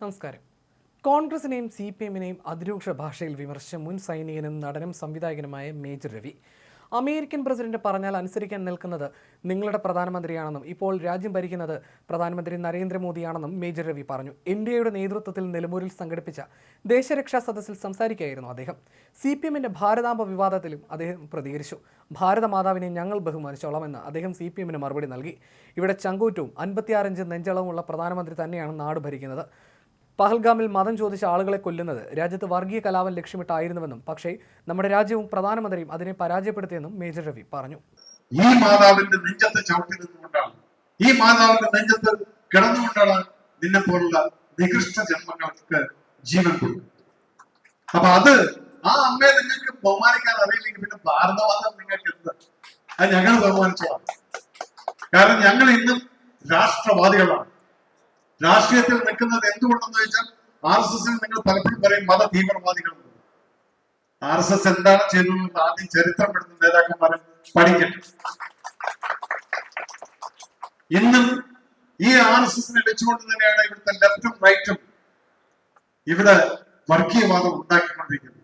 നമസ്കാരം. കോൺഗ്രസിനെയും C P എമ്മിനെയും അതിരൂക്ഷ ഭാഷയിൽ വിമർശിച്ച മുൻ സൈനികനും നടനും സംവിധായകനുമായ മേജർ രവി. അമേരിക്കൻ പ്രസിഡന്റ് പറഞ്ഞാൽ അനുസരിക്കാൻ നിൽക്കുന്നത് നിങ്ങളുടെ പ്രധാനമന്ത്രിയാണെന്നും ഇപ്പോൾ രാജ്യം ഭരിക്കുന്നത് പ്രധാനമന്ത്രി നരേന്ദ്രമോദിയാണെന്നും മേജർ രവി പറഞ്ഞു. ഇന്ത്യയുടെ നേതൃത്വത്തിൽ നിലമ്പൂരിൽ സംഘടിപ്പിച്ച ദേശരക്ഷാ സദസ്സിൽ സംസാരിക്കുകയായിരുന്നു അദ്ദേഹം. സി പി എമ്മിന്റെ ഭാരതാംബ വിവാദത്തിലും അദ്ദേഹം പ്രതികരിച്ചു. ഭാരതമാതാവിനെ ഞങ്ങൾ ബഹുമാനിച്ചോളാമെന്ന് അദ്ദേഹം സി പി എമ്മിന് മറുപടി നൽകി. ഇവിടെ ചങ്കൂറ്റവും അൻപത്തിയാറിഞ്ച് നെഞ്ചളവുമുള്ള പ്രധാനമന്ത്രി തന്നെയാണ് നാട് ഭരിക്കുന്നത്. പഹൽഗാമിൽ മതം ചോദിച്ച ആളുകളെ കൊല്ലുന്നത് രാജ്യത്ത് വർഗീയ കലാപം ലക്ഷ്യമിട്ടായിരുന്നുവെന്നും പക്ഷേ നമ്മുടെ രാജ്യവും പ്രധാനമന്ത്രിയും അതിനെ പരാജയപ്പെടുത്തിയെന്നും മേജർ രവി പറഞ്ഞു. ഈ മാതാവിന്റെ നെഞ്ചത്ത് ചവിട്ടി നിന്നുകൊണ്ടാണ് ഈ മാതാവിന്റെ നെഞ്ചത്ത് കിടന്നുകൊണ്ടാണ് നിന്നെ പോലുള്ള നികൃഷ്ട ജന്മങ്ങൾക്ക് ജീവൻ കൊടുക്കുന്നത്. അപ്പൊ അത് ആ അമ്മയെ നിങ്ങൾക്ക് ബഹുമാനിക്കാൻ അറിയില്ലെങ്കിൽ പിന്നെ ഭാരതവാദം നിങ്ങൾക്ക് എന്ത്? അത് ഞങ്ങൾ ബഹുമാനിച്ചതാണ്. കാരണം ഞങ്ങൾ ഇന്നും രാഷ്ട്രവാദികളാണ്. രാഷ്ട്രീയത്തിൽ നിൽക്കുന്നത് എന്തുകൊണ്ടെന്ന് ചോദിച്ചാൽ ആർ എസ് എസിൽ നിങ്ങൾ പലപ്പോഴും പറയും മത തീവ്രവാദികൾ ആർ എസ് എസ് എന്താണ് ചെയ്തതെന്ന് ആദ്യം ചരിത്രം എടുത്ത നേതാക്കന്മാരെ പഠിക്കട്ടെ. ഇന്നും ഈ ആർ എസ് എസിനെ വെച്ചുകൊണ്ട് തന്നെയാണ് ഇവിടുത്തെ ലെഫ്റ്റും റൈറ്റും ഇവിടെ വർഗീയവാദം ഉണ്ടാക്കിക്കൊണ്ടിരിക്കുന്നത്.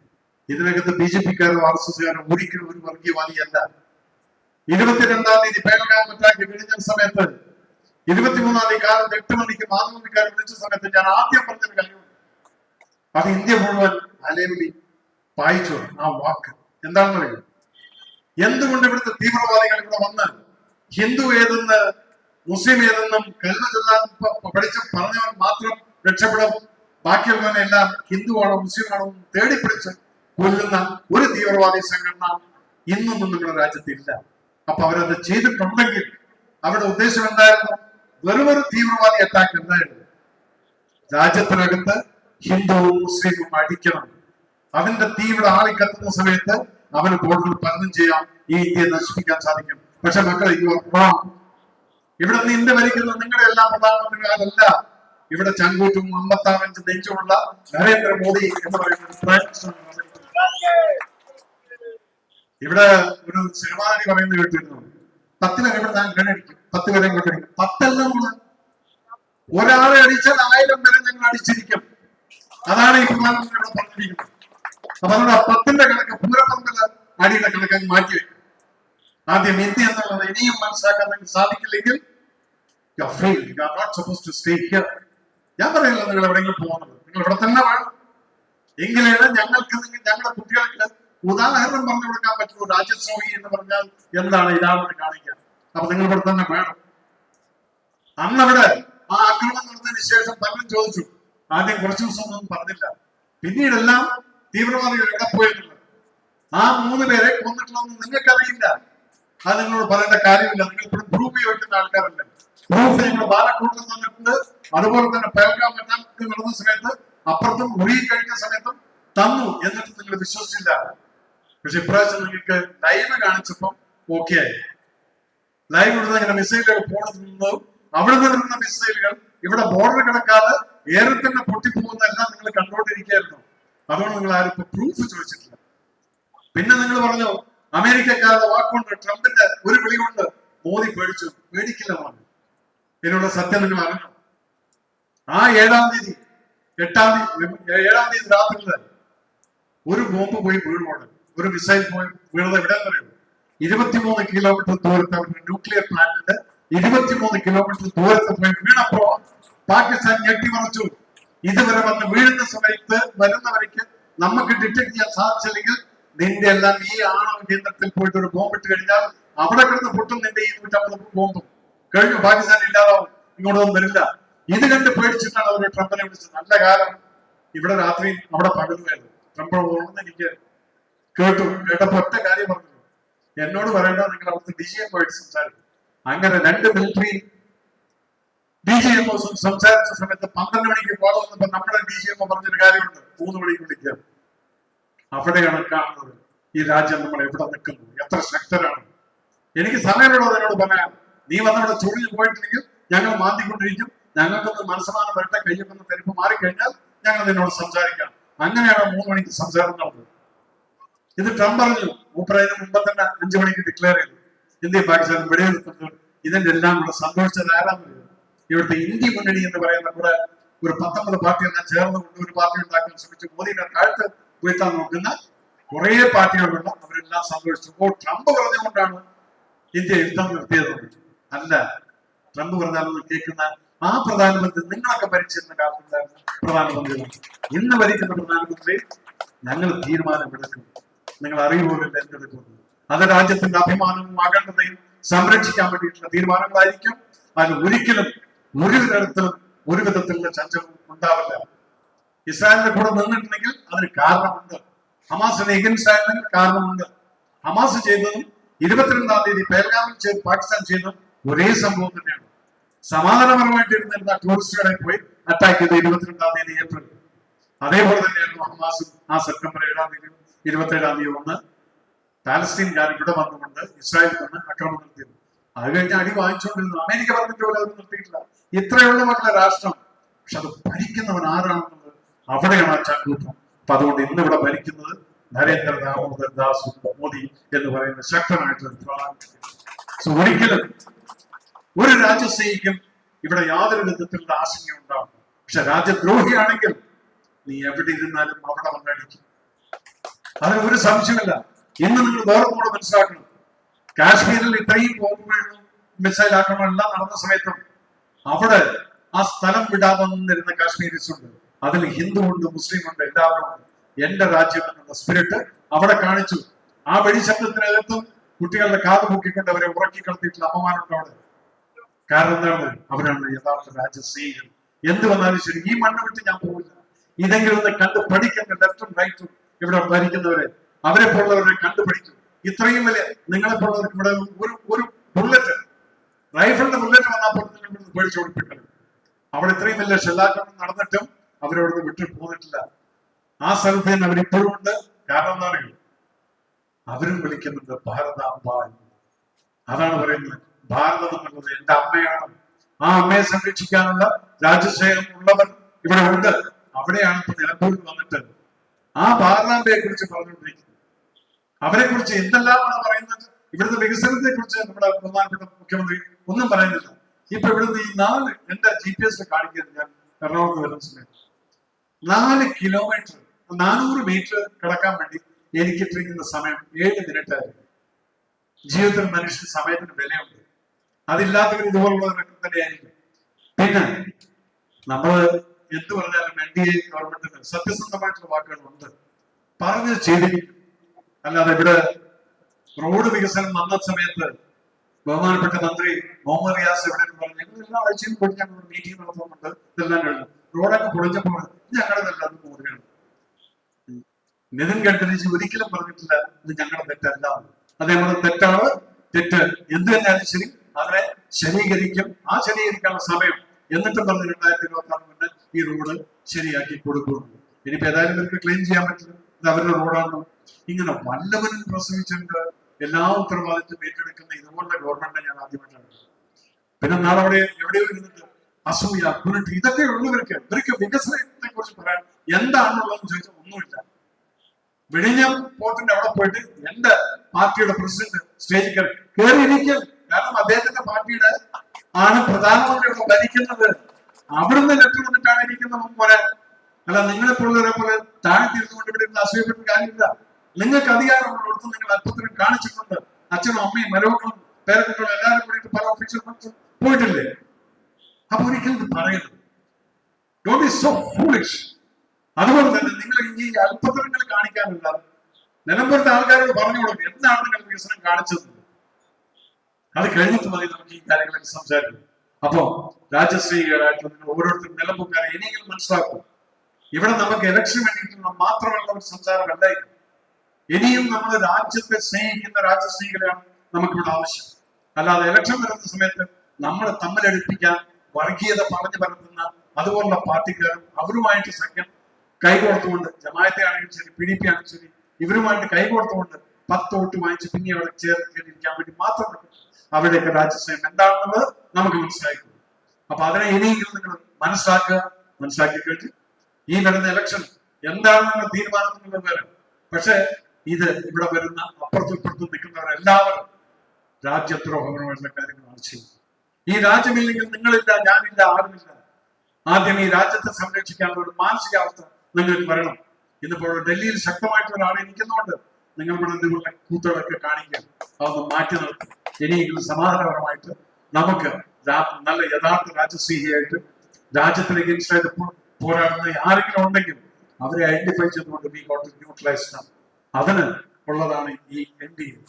ഇതിനകത്ത് ബി ജെ പിക്കാരും ആർ എസ് എസുകാരും ഒരിക്കലും ഒരു വർഗീയവാദിയല്ല. ഇരുപത്തിരണ്ടാം തീയതി പേലഗാം അറ്റാക്ക് കഴിഞ്ഞ സമയത്ത് ഇരുപത്തിമൂന്നാം തീയതി കാലത്ത് എട്ട് മണിക്ക് മാതൃഭൂമിക്കാരെ വിളിച്ച സമയത്ത് ഞാൻ ആദ്യം പറഞ്ഞൊരു കാര്യമുണ്ട് അത് ഇന്ത്യ മുഴുവൻ അലവിളി വായിച്ചു ആ വാക്ക് എന്താണെന്ന് അറിയാം? എന്തുകൊണ്ട് ഇവിടുത്തെ തീവ്രവാദികൾ ഇവിടെ വന്ന് ഹിന്ദു ഏതെന്ന് മുസ്ലിം ഏതെന്നും കരുത ചെല്ലാൻ പഠിച്ച് പറഞ്ഞവൻ മാത്രം രക്ഷപ്പെടും ബാക്കിയുള്ളവനെ എല്ലാം ഹിന്ദുവാണോ മുസ്ലിമാണോ തേടി പിടിച്ച് കൊല്ലുന്ന ഒരു തീവ്രവാദി സംഘടന ഇന്നൊന്നും നമ്മുടെ രാജ്യത്തില്ല. അപ്പൊ അവരത് ചെയ്തിട്ടുണ്ടെങ്കിൽ അവരുടെ ഉദ്ദേശം എന്തായിരുന്നു? വെറും ഒരു തീവ്രവാദി അറ്റാക്ക് എന്തായിരുന്നു രാജ്യത്തിനകത്ത് ഹിന്ദുവും മുസ്ലിമും അടിക്കണം. അവന്റെ തീവ്ര ആളി കത്തുന്ന സമയത്ത് അവന് ബോർഡറിൽ പലതും ചെയ്യാം ഈ ഇന്ത്യയെ നശിപ്പിക്കാൻ സാധിക്കും. പക്ഷെ മക്കളെ യു. ഇവിടെ നിന്ന് ഇന്ത്യ ഭരിക്കുന്ന നിങ്ങളുടെ എല്ലാ പ്രധാനമന്ത്രിമാരല്ല ഇവിടെ ചങ്കൂറ്റും അമ്പത്താമഞ്ച് നെഞ്ചുമുള്ള നരേന്ദ്രമോദി എന്ന് പറയുന്ന ഒരു prime minister ആണ് ഭരിക്കുന്നത്. ഇവിടെ ഒരു സിനിമാ നടി പറയുന്നത് കേട്ടിരുന്നു. പത്തിനൊക്കെ ഇവിടെ ഞാൻ കണ്ടടിക്കും പത്ത് പേരെ അടിക്കും പത്തെല്ലാം കൂടെ. ഒരാളെ അടിച്ചാൽ ആയിരം പേരെ ഞങ്ങൾ അടിച്ചിരിക്കും. അതാണ് ഈ പ്രധാനമന്ത്രി ഇവിടെ പറഞ്ഞിരിക്കുന്നത് അപ്പൊ അതുകൊണ്ട് ആ പത്തിന്റെ കണക്ക് പൂരപ്പന്തല അടിയുടെ കണക്ക് മാറ്റി വെക്കും. ആദ്യം ഇന്ത്യ എന്നുള്ളത് ഇനിയും മനസ്സിലാക്കാൻ നിങ്ങൾക്ക് സാധിക്കില്ലെങ്കിൽ ഞാൻ പറയില്ല നിങ്ങൾ എവിടെയെങ്കിലും പോകുന്നത്. നിങ്ങൾ ഇവിടെ തന്നെ വേണം. എങ്കിലാണ് ഞങ്ങൾക്ക് ഞങ്ങളുടെ കുട്ടികൾക്ക് ഉദാഹരണം പറഞ്ഞു കൊടുക്കാൻ പറ്റുള്ളൂ. രാജ്യദ്രോഹി എന്ന് പറഞ്ഞാൽ എന്താണ്? ഇതാണെന്ന് കാണിക്കാൻ അപ്പൊ നിങ്ങൾ ഇവിടെ തന്നെ വേണം. അന്നവിടെ ആ ആക്രമണം നടന്നതിന് ശേഷം പലരും ചോദിച്ചു ആദ്യം കുറച്ചു ദിവസം ഒന്നും പറഞ്ഞില്ല. പിന്നീടെല്ലാം തീവ്രവാദികൾ എവിടെ പോയിട്ടുണ്ട്? ആ മൂന്ന് പേരെ കൊന്നിട്ടുള്ളതെന്ന് നിങ്ങൾക്കറിയില്ല. അത് നിങ്ങളോട് പറയേണ്ട കാര്യമില്ല. നിങ്ങൾ ഇപ്പോഴും പ്രൂഫ് ചോദിക്കുന്ന ആൾക്കാരുണ്ട് പ്രൂഫ് നിങ്ങൾ ബാലക്കൂട്ടിൽ തന്നിട്ടുണ്ട് അതുപോലെ തന്നെ പേൽക്കാൻ മറ്റാൾക്ക് നടന്ന സമയത്ത് അപ്പുറത്തും മുറി കഴിഞ്ഞ സമയത്തും തന്നു എന്നിട്ട് നിങ്ങൾ വിശ്വസിച്ചില്ല. പക്ഷെ ഇപ്രാവശ്യം നിങ്ങൾക്ക് ലൈവ് കാണിച്ചപ്പം ഓക്കെ ആയി. ലൈവ് ഇവിടുന്ന് ഇങ്ങനെ മിസൈലുകൾ പോകുന്നത് അവിടെ നിന്നിരുന്ന മിസൈലുകൾ ഇവിടെ ബോർഡർ കിടക്കാതെ ഏറെ തന്നെ പൊട്ടിപ്പോകുന്നതെല്ലാം നിങ്ങൾ കണ്ടുകൊണ്ടിരിക്കുകയായിരുന്നു. അതുകൊണ്ട് നിങ്ങൾ ആരും ഇപ്പൊ പ്രൂഫ് ചോദിച്ചിട്ടില്ല. പിന്നെ നിങ്ങൾ പറഞ്ഞു അമേരിക്കക്കാരുടെ വാക്കുകൊണ്ട് ട്രംപിന്റെ ഒരു വിളി കൊണ്ട് മോദി പേടിച്ചു. പേടിക്കില്ല പറഞ്ഞു ഇതിനുള്ള സത്യം നിങ്ങൾ അറിഞ്ഞു? ആ ഏഴാം തീയതി എട്ടാം തീയതി ഏഴാം തീയതി രാത്രിയിൽ ഒരു ബോംബ് പോയി വീണോട് ഒരു മിസൈൽ പോയി വീണത് എവിടെ അറിയോ? ഇരുപത്തിമൂന്ന് കിലോമീറ്റർ ദൂരത്ത് ന്യൂക്ലിയർ പ്ലാന്റിന് ഇരുപത്തിമൂന്ന് കിലോമീറ്റർ ദൂരത്ത് പോയി വീണപ്പോ പാകിസ്ഥാൻ ഞെട്ടിമറച്ചു. ഇതുവരെ വന്ന് വീഴുന്ന സമയത്ത് വരുന്നവർക്ക് നമുക്ക് ഡിറ്റക്ട് ചെയ്യാൻ സാധിച്ചില്ലെങ്കിൽ നിന്റെ എല്ലാം ഈ ആണവ കേന്ദ്രത്തിൽ പോയിട്ട് ഒരു ബോംബ് ഇട്ട് കഴിഞ്ഞാൽ അവിടെ കിടന്ന് പൊട്ടും നിന്റെ ഈ നൂറ്റമ്പത് ബോംബും കഴിഞ്ഞു പാകിസ്ഥാൻ ഇല്ലാതാവും. ഇങ്ങോട്ടൊന്നും വരില്ല. ഇത് കണ്ട് പേടിച്ചിട്ടാണ് അവർ ട്രംപിനെ വിളിച്ചത്. നല്ല കാലം. ഇവിടെ രാത്രി അവിടെ പകലുമായിരുന്നു. ട്രംപ് ഓടുന്ന എനിക്ക് കേട്ടു കേട്ടപ്പോ ഒറ്റ കാര്യം പറഞ്ഞു. എന്നോട് പറയേണ്ട നിങ്ങൾ അവിടുത്തെ ഡി ജി എം പോയിട്ട് സംസാരിക്കും. അങ്ങനെ രണ്ട് മിലിറ്ററി ഡി ജി എം സംസാരിച്ച സമയത്ത് പന്ത്രണ്ട് മണിക്ക് കോൾ വന്നപ്പോ നമ്മുടെ ഡി ജി എം പറഞ്ഞൊരു കാര്യമുണ്ട്. മൂന്ന് മണിക്ക് വിളിക്കുക അവിടെയാണ് കാണുന്നത് ഈ രാജ്യം നമ്മൾ എവിടെ നിൽക്കുന്നു? എത്ര ശക്തരാണ്? എനിക്ക് സമയമുള്ളത് എന്നോട് പറയാൻ നീ വന്നവിടെ ചൊറിഞ്ഞു പോയിട്ടില്ലെങ്കിൽ ഞങ്ങൾ മാന്തിക്കൊണ്ടിരിക്കും. ഞങ്ങൾക്കൊന്ന് മനസ്സമാനം വരട്ടെ. കയ്യൊക്കെ തെരുപ്പ് മാറിക്കഴിഞ്ഞാൽ ഞങ്ങൾ നിന്നോട് സംസാരിക്കാം. അങ്ങനെയാണ് മൂന്ന് മണിക്ക് സംസാരം നടന്നത്. ഇത് ട്രംപ് പറഞ്ഞു മൂപ്പറതിന് മുമ്പ് തന്നെ അഞ്ചു മണിക്ക് ഡിക്ലെയർ ചെയ്തു. ഇന്ത്യ പാകിസ്ഥാൻ വെടിനിർത്തുന്നത് ഇതിന്റെ എല്ലാം കൂടെ സന്തോഷിച്ചത് ആരാന്നറിയോ ഇവിടുത്തെ ഇന്ത്യ മുന്നണി എന്ന് പറയുന്ന കുറെ ഒരു പത്തൊമ്പത് പാർട്ടിയെല്ലാം ചേർന്നുകൊണ്ട് ഒരു പാർട്ടി ഉണ്ടാക്കാൻ ശ്രമിച്ചു. മോദിയുടെ താഴ്ത്ത് വീഴ്ത്താൻ നോക്കുന്ന കുറെ പാർട്ടികളുണ്ട്. അവരെല്ലാം സംഭവിച്ചപ്പോൾ ട്രംപ് പറഞ്ഞുകൊണ്ടാണ് ഇന്ത്യ യുദ്ധം നിർത്തിയത്. അല്ല ട്രംപ് പറഞ്ഞാലൊന്നും കേൾക്കുന്ന ആ പ്രധാനമന്ത്രി നിങ്ങളൊക്കെ ഭരിച്ചിരുന്ന കാലത്തുണ്ടായിരുന്ന പ്രധാനമന്ത്രി ഇന്ന് ഭരിക്കുന്ന പ്രധാനമന്ത്രി ഞങ്ങൾ തീരുമാനമെടുക്കും നിങ്ങൾ അറിയുപോലില്ല എന്തെടുക്കുന്നത് അത് രാജ്യത്തിന്റെ അഭിമാനവും അഖണ്ഡതയും സംരക്ഷിക്കാൻ വേണ്ടിയിട്ടുള്ള തീരുമാനങ്ങളായിരിക്കും. അതിൽ ഒരിക്കലും ഒരു തരത്തിലും ഒരു വിധത്തിലുള്ള ചഞ്ചലവും ഉണ്ടാവില്ല. ഇസ്രായേലിന്റെ കൂടെ നിന്നിട്ടുണ്ടെങ്കിൽ അതിന് കാരണമുണ്ട്. ഹമാസിനെ എഗൻസ്റ്റ് കാരണമുണ്ട്. ഹമാസ് ചെയ്തതും ഇരുപത്തിരണ്ടാം തീയതി പേൽഗാമിൽ ചെയ്ത് പാകിസ്ഥാൻ ചെയ്തതും ഒരേ സംഭവം തന്നെയാണ്. സമാധാനപരമായിട്ട് ഇരുന്നിരുന്ന ടൂറിസ്റ്റുകളെ പോയി അറ്റാക്ക് ചെയ്ത് ഇരുപത്തിരണ്ടാം തീയതി ഏപ്രിൽ. അതേപോലെ തന്നെയായിരുന്നു ഹമാസും ആ സെപ്റ്റംബർ ഏഴാം തീയതി ഇരുപത്തേഴാം തീയതി ഒന്ന് പാലസ്തീൻകാർ ഇവിടെ വന്നുകൊണ്ട് ഇസ്രായേലിൽ നിന്ന് ആക്രമണം നടത്തിയത്. അത് കഴിഞ്ഞ് അടി വാങ്ങിച്ചുകൊണ്ടിരുന്നു അമേരിക്ക പറഞ്ഞിട്ട് പോലെ അത് നിർത്തിയിട്ടില്ല. ഇത്രയുള്ള മക്കളെ രാഷ്ട്രം പക്ഷെ അത് ഭരിക്കുന്നവൻ ആരാണെന്നുള്ളത് അവിടെയാണ് ആ ചങ്കൂറ്റം. അപ്പൊ അതുകൊണ്ട് ഇന്ന് ഇവിടെ ഭരിക്കുന്നത് നരേന്ദ്ര ദാമോദർ ദാസ് മോദി എന്ന് പറയുന്ന ശക്തനായിട്ടുള്ള ഒരിക്കലും ഒരു രാജ്യസ്നേഹിക്കും ഇവിടെ യാതൊരു വിധത്തിലുള്ള ആശങ്ക ഉണ്ടാവും പക്ഷെ രാജ്യദ്രോഹിയാണെങ്കിൽ നീ എവിടെ ഇരുന്നാലും അവിടെ വന്നടിക്കും അതിന് ഒരു സംശയമില്ല. ഇന്ന് നിങ്ങൾ വേറെ കൂടെ മനസ്സിലാക്കണം. കാശ്മീരിൽ ഇത്രയും ബോംബ് മിസൈൽ ആക്രമണം എല്ലാം നടന്ന സമയത്തും അവിടെ ആ സ്ഥലം വിടാതെ നിന്നിരുന്ന കാശ്മീരിസ് ഉണ്ട്. അതിൽ ഹിന്ദു ഉണ്ട് മുസ്ലിം ഉണ്ട് എല്ലാവരും ഉണ്ട്. എന്റെ രാജ്യം എന്നുള്ള സ്പിരിറ്റ് അവിടെ കാണിച്ചു. ആ വെടിശബ്ദത്തിനകത്തും കുട്ടികളുടെ കാത് മുക്കിക്കൊണ്ട് അവരെ ഉറക്കി കളത്തിയിട്ടുള്ള അമ്മമാരുണ്ട് അവിടെ. കാരണം എന്താണ്? അവരാണ് യഥാർത്ഥ രാജ്യസ്നേഹികൾ എന്ത് വന്നാലും ശരി ഈ മണ്ണ് വിട്ട് ഞാൻ പോവില്ല. ഇതെങ്കിലും ഒന്ന് കണ്ട് പഠിക്കേണ്ട ലെഫ്റ്റും റൈറ്റും ഇവിടെ ഭരിക്കുന്നവരെ. അവരെ പോലുള്ളവരെ കണ്ടുപഠിക്കും ഇത്രയും വലിയ നിങ്ങളെ പോലുള്ളവർക്ക് ഇവിടെ ഒരു ഒരു ബുള്ളറ്റ് റൈഫിളിന്റെ ബുള്ളറ്റ് വന്നപ്പോൾ നിങ്ങൾ ഇവിടുന്ന് കൊടുപ്പിക്കണം അവിടെ ഇത്രയും വലിയ ഷെല്ലാക്രമണം നടന്നിട്ടും അവരവിടുന്ന് വിട്ടു പോന്നിട്ടില്ല. ആ സ്ഥലത്ത് തന്നെ അവരിപ്പോഴും ഉണ്ട്. കാരണം എന്താണ്? അവരും വിളിക്കുന്നുണ്ട് ഭാരതാംബ. അതാണ് പറയുന്നത്. ഭാരതം എന്നുള്ളത് എന്റെ അമ്മയാണ്. ആ അമ്മയെ സംരക്ഷിക്കാനുള്ള രാജ്യസ്നേഹം ഉള്ളവർ ഇവിടെ ഉണ്ട്. അവിടെയാണ് ഇപ്പൊ നിലമ്പൂരിൽ വന്നിട്ട് ആ പാർലമെന്റിനെ കുറിച്ച് പറഞ്ഞുകൊണ്ടിരിക്കുന്നത് അവരെ കുറിച്ച് എന്തെല്ലാമാണ് പറയുന്നത്? ഇവിടുത്തെ വികസനത്തെ കുറിച്ച് നമ്മുടെ പ്രധാനപ്പെട്ട മുഖ്യമന്ത്രി ഒന്നും പറയുന്നില്ല. ഇപ്പൊ ഇവിടുന്ന് ഈ നാല് എന്റെ ജി പി എസ് കാണിക്കുന്നത് ഞാൻ എറണാകുളത്ത് വരുന്ന സമയത്ത്. നാല് കിലോമീറ്റർ നാനൂറ് മീറ്റർ കിടക്കാൻ വേണ്ടി എനിക്ക് ഇട്ടിരിക്കുന്ന സമയം ഏഴ് മിനിറ്റ് ആയിരുന്നു. ജീവിതത്തിൽ മനുഷ്യന് സമയത്തിന് വിലയുണ്ട്. അതില്ലാത്തവർ ഇതുപോലുള്ളവരൊക്കെ തന്നെയായിരിക്കും. പിന്നെ നമ്മൾ എന്ത് പറഞ്ഞാലും എൻ ഡി എ ഗവൺമെന്റിന് സത്യസന്ധമായിട്ടുള്ള വാക്കുകളുണ്ട്. പറഞ്ഞ് ചെയ്തിരിക്കും അല്ലാതെ ഇവിടെ റോഡ് വികസനം വന്ന സമയത്ത് ബഹുമാനപ്പെട്ട മന്ത്രി മുഹമ്മദ് റിയാസ് ഇവിടെ പറഞ്ഞു ഞങ്ങൾ എല്ലാ ആഴ്ചയും പോയി ഞങ്ങൾ മീറ്റിംഗ് നടത്തുന്നുണ്ട്. ഇതെല്ലാം കഴിഞ്ഞു. റോഡൊക്കെ പൊളിഞ്ഞപ്പോൾ ഞങ്ങളതല്ല അത് പോവുകയാണ് നിതിൻ ഗഡ്കരിജി ഒരിക്കലും പറഞ്ഞിട്ടില്ല ഇത് ഞങ്ങളുടെ തെറ്റല്ല. അത് നമ്മുടെ തെറ്റാണ് തെറ്റ്. എന്ത് തന്നെയാലും ശരി അതിനെ ശരീകരിക്കും. ആ ശരീകരിക്കാനുള്ള സമയം. എന്നിട്ടും പറഞ്ഞു രണ്ടായിരത്തി ഇരുപത്തി ആറ് മുന്നേ ഈ റോഡ് ശരിയാക്കി കൊടുക്കുന്നു. ഇനിയിപ്പോ ഏതായാലും ഇവർക്ക് ക്ലെയിം ചെയ്യാൻ പറ്റില്ല. ഇത് അവരുടെ റോഡാണ് ഇങ്ങനെ വല്ലവനും പ്രസവിച്ചിട്ടുണ്ട് എല്ലാ ഉത്തരവാദിത്വം ഏറ്റെടുക്കുന്ന ഇതുപോലുള്ള ഗവൺമെന്റ് ഞാൻ ആദ്യമായിട്ടാണ്. പിന്നെ നാളെ അവിടെ എവിടെയോ ഇരുന്നിട്ട് അസൂയ കുരുട്ട് ഇതൊക്കെ ഉള്ളവർക്ക് ഇവർക്ക് വികസനത്തെ കുറിച്ച് പറയാൻ എന്താണുള്ളതെന്ന് ചോദിച്ചാൽ ഒന്നുമില്ല. വിഴിഞ്ഞം പോർട്ടിന്റെ അവിടെ പോയിട്ട് എന്റെ പാർട്ടിയുടെ പ്രസിഡന്റ് സ്റ്റേജിൽ കയറി കയറിയിരിക്കും കാരണം അദ്ദേഹത്തിന്റെ പാർട്ടിയുടെ ആണ് പ്രധാനമന്ത്രി ഭരിക്കുന്നത്. അവിടുന്ന് ലെറ്റർ വന്നിട്ടാണ് ഇരിക്കുന്ന പോലെ. അല്ല നിങ്ങളെ പോലെ പോലെ താഴ്ത്തിരുന്നുകൊണ്ട് ഇവിടെ ഇരുന്ന് അസൂയപ്പെട്ട് കാര്യമില്ല. നിങ്ങൾക്ക് അധികാരമുള്ളിടത്ത് നിങ്ങൾ അല്പത്തിനും കാണിച്ചിട്ടുണ്ട്. അച്ഛനും അമ്മയും മരവക്കളും പേരക്കുട്ടികളും എല്ലാവരും കൂടിയിട്ട് പല ഓഫീസർമാർക്കും പോയിട്ടില്ലേ? അപ്പൊ ഒരിക്കലും ഇത് പറയരുത്. ബി സോ ഫൂളിഷ് അതുപോലെ തന്നെ നിങ്ങൾ ഈ അല്പത്തരങ്ങൾ കാണിക്കാനില്ല. നിലമ്പുരത്തെ ആൾക്കാരോട് പറഞ്ഞു കൊടുക്കും. എന്താണ് നിങ്ങൾ വികസനം കാണിച്ചത്? അത് കഴിഞ്ഞിട്ട് മതി നമുക്ക് ഈ കാര്യങ്ങളൊക്കെ സംസാരിക്കും. അപ്പോ രാജശ്രീകരായിട്ടുള്ള ഓരോരുത്തരും നിലമ്പൂക്കാരെ ഇനിയെങ്കിലും മനസ്സിലാക്കും. ഇവിടെ നമുക്ക് ഇലക്ഷൻ വേണ്ടിയിട്ടുള്ള മാത്രമുള്ള ഒരു സംസാരം അല്ലായിരുന്നു ഇനിയും നമ്മൾ രാജ്യത്തെ സ്നേഹിക്കുന്ന രാജശ്രീകളെയാണ് നമുക്കിവിടെ ആവശ്യം. അല്ലാതെ ഇലക്ഷൻ വരുന്ന സമയത്ത് നമ്മളെ തമ്മിലടുപ്പിക്കാൻ വർഗീയത പറഞ്ഞു പരത്തുന്ന അതുപോലുള്ള പാർട്ടിക്കാരും അവരുമായിട്ട് സഖ്യം കൈകോർത്തുകൊണ്ട് ജമായത്തെ ആണെങ്കിലും ശരി പി ഡി പി ആണെങ്കിലും ശരി ഇവരുമായിട്ട് കൈകോർത്തുകൊണ്ട് പത്ത് വോട്ട് വാങ്ങിച്ച് പിന്നെ അവിടെ ചേർത്തിരിക്കാൻ വേണ്ടി മാത്രം അവിടെയൊക്കെ രാജ്യസ്നേഹം എന്താണെന്നത് നമുക്ക് മനസ്സിലാക്കും അപ്പൊ അതിനെ ഇനിയെങ്കിലും നിങ്ങൾ മനസ്സിലാക്കുക മനസ്സിലാക്കി കഴിഞ്ഞ് ഈ വരുന്ന ഇലക്ഷൻ എന്താണ് നിങ്ങൾ തീരുമാനം നിങ്ങൾ വരും പക്ഷെ ഇത് ഇവിടെ വരുന്ന അപ്പുറത്തും ഇപ്പുറത്തും നിൽക്കുന്നവരെല്ലാവരും രാജ്യദ്രോഹപരമായിട്ടുള്ള കാര്യങ്ങളാണ് ചെയ്യുന്നത് ഈ രാജ്യമില്ലെങ്കിൽ നിങ്ങളില്ല ഞാനില്ല ആരുമില്ല. ആദ്യം ഈ രാജ്യത്തെ സംരക്ഷിക്കാനുള്ള ഒരു മാനസികാവസ്ഥ നിങ്ങൾക്ക് വരണം. ഇന്നിപ്പോൾ ഡൽഹിയിൽ ശക്തമായിട്ടുള്ള ആളെ ഇരിക്കുന്നതുകൊണ്ട് നിങ്ങൾ ഇവിടെ നിങ്ങളുടെ കൂത്തുകളൊക്കെ കാണിക്കുക. അതൊന്ന് മാറ്റി നിർത്തും ഇനിയെങ്കിലും സമാധാനപരമായിട്ട് നമുക്ക് നല്ല യഥാർത്ഥ രാജസ്വീഹിയായിട്ട് രാജ്യത്തിന് പോ- പോരാടുന്ന ആരെങ്കിലും ഉണ്ടെങ്കിൽ അവരെ ഐഡന്റിഫൈ ചെയ്തുകൊണ്ട് വി ഗോട്ട് ന്യൂട്രലൈസ് അതിന് ഉള്ളതാണ് ഈ എൻ ഡി എ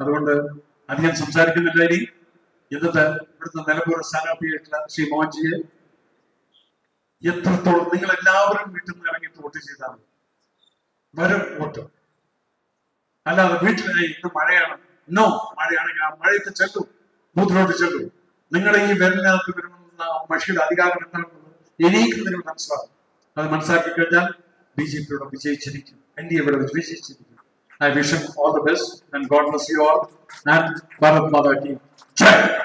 അതുകൊണ്ട് അധികം സംസാരിക്കുന്നില്ല ഇനി. ഇന്നത്തെ ഇവിടുത്തെ നിലമ്പൂർ സ്ഥാനാർത്ഥിയായിട്ടുള്ള ശ്രീ മോഹൻജിയെ എത്രത്തോളം നിങ്ങൾ എല്ലാവരും വീട്ടിൽ നിന്ന് ഇറങ്ങി വോട്ട് ചെയ്താൽ. വരും വോട്ട്. അല്ലാതെ വീട്ടിലായി ഇന്ന് മഴയാണ്. നോ മഴയാണെങ്കിൽ ആ മഴയത്ത് ചെല്ലു. ബൂത്തിലോട്ട് ചെല്ലു. നിങ്ങളുടെ ഈ വേദനകൾക്ക് വരുന്ന ആ മഷിയുടെ അധികാരം എന്താണെന്നുള്ളത് എനിക്ക് നിങ്ങൾ മനസ്സിലാക്കും അത് മനസ്സിലാക്കി കഴിഞ്ഞാൽ ബി ജെ പിയുടെ വിജയിച്ചിരിക്കും. എൻ ഡി എവിടെ വിജയിച്ചിരിക്കും. I wish all the best God bless you all and Bharat Mata Ki Jai